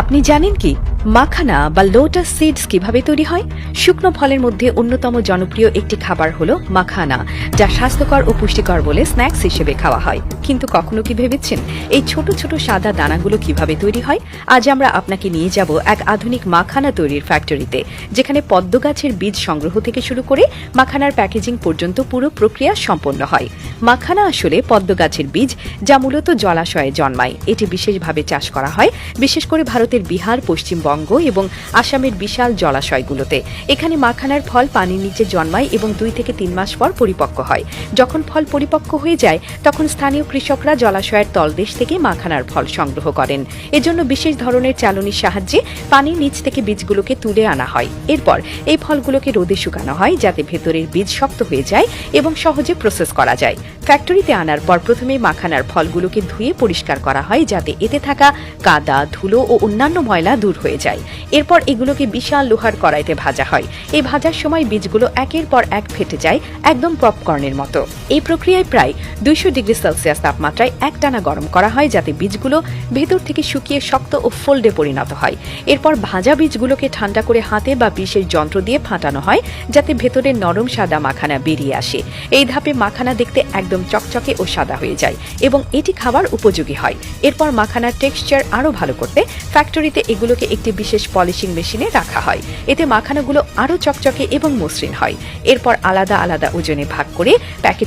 আপনি জানেন কি? মাখানা বা লোটাস সিডস কীভাবে তৈরি হয়? শুকনো ফলের মধ্যে অন্যতম জনপ্রিয় একটি খাবার হলো মাখানা, যা স্বাস্থ্যকর ও পুষ্টিকর বলে স্ন্যাক্স হিসেবে খাওয়া হয়। কিন্তু কখনো কি ভেবেছেন? এই ছোট ছোট সাদা দানাগুলো কীভাবে তৈরি হয়? আজ আমরা আপনাকে নিয়ে যাব এক আধুনিক মাখানা তৈরির ফ্যাক্টরিতে যেখানে পদ্ম গাছের বীজ সংগ্রহ থেকে শুরু করে মাখানার প্যাকেজিং পর্যন্ত পুরো প্রক্রিয়া সম্পন্ন হয়। মাখানা আসলে পদ্ম গাছের বীজ যা মূলত জলাশয়ে জন্মায়। এটি বিশেষভাবে চাষ করা হয়, বিশেষ করে ভারতের বিহার, পশ্চিমবঙ্গ এবং আসামের বিশাল জলাশয়গুলোতে। এখানে মাখানার ফল পানির নিচে জন্মায় এবং দুই থেকে তিন মাস পর পরিপক্ক হয়। যখন ফল পরিপক্ক হয়ে যায়, তখন স্থানীয় কৃষকরা জলাশয়ের তলদেশ থেকে মাখানার ফল সংগ্রহ করেন। এজন্য বিশেষ ধরনের চালনির সাহায্যে পানির নিচ থেকে বীজগুলোকে তুলে আনা হয়। এরপর এই ফলগুলোকে রোদে শুকানো হয়, যাতে ভেতরের বীজ শক্ত হয়ে যায় এবং সহজে প্রসেস করা যায়। ফ্যাক্টরিতে আনার পর প্রথমে মাখানার ফলগুলোকে ধুয়ে পরিষ্কার করা হয় যাতে এতে থাকা কাদা, ধুলো ও অন্যান্য ময়লা দূর হয়ে যায়। এরপর এগুলোকে বিশাল লোহার কড়াইতে ভাজা হয়। এই ভাজার সময় বীজগুলো একের পর এক ফেটে যায়, একদম পপকর্নের মতো। এই প্রক্রিয়ায় প্রায় দুইশো ডিগ্রি সেলসিয়াস তাপমাত্রায় একটানা গরম করা হয় যাতে বীজগুলো ভেতর থেকে শুকিয়ে শক্ত ও ফোল্ডে পরিণত হয়। এরপর ভাজা বীজগুলোকে ঠান্ডা করে হাতে বা বিশেষ যন্ত্র দিয়ে ফাটানো হয় যাতে ভেতরে নরম সাদা মাখানা বেরিয়ে আসে। এই ধাপে মাখানা দেখতে একদম চকচকে ও সাদা হয়ে যায় এবং এটি খাবার উপযোগী হয়। এরপর মাখানার টেক্সচার আরও ভালো করতে ফ্যাক্টরিতে এগুলোকে একটি বিশেষ পলিশিং মেশিনে রাখা হয়। এতে মাখানাগুলো আরও চকচকে এবং মসৃণ হয়। এরপর আলাদা আলাদা ওজনে ভাগ করে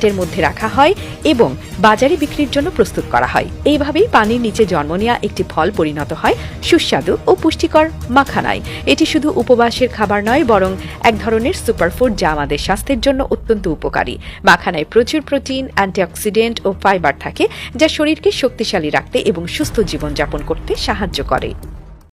প্যাকেটের মধ্যে রাখা হয় এবং বাজারে বিক্রির জন্য প্রস্তুত করা হয়। এইভাবেই পানির নিচে জন্ম নেওয়া একটি ফল পরিণত হয়, সুস্বাদু ও পুষ্টিকর মাখানায়। এটি শুধু উপবাসের খাবার নয়, বরং এক ধরনের সুপারফুড যা আমাদের স্বাস্থ্যের জন্য অত্যন্ত উপকারী। মাখানায় প্রচুর প্রোটিন, অ্যান্টিঅক্সিডেন্ট ও ফাইবার থাকে, যা শরীরকে শক্তিশালী রাখতে এবং সুস্থ জীবনযাপন করতে সাহায্য করে।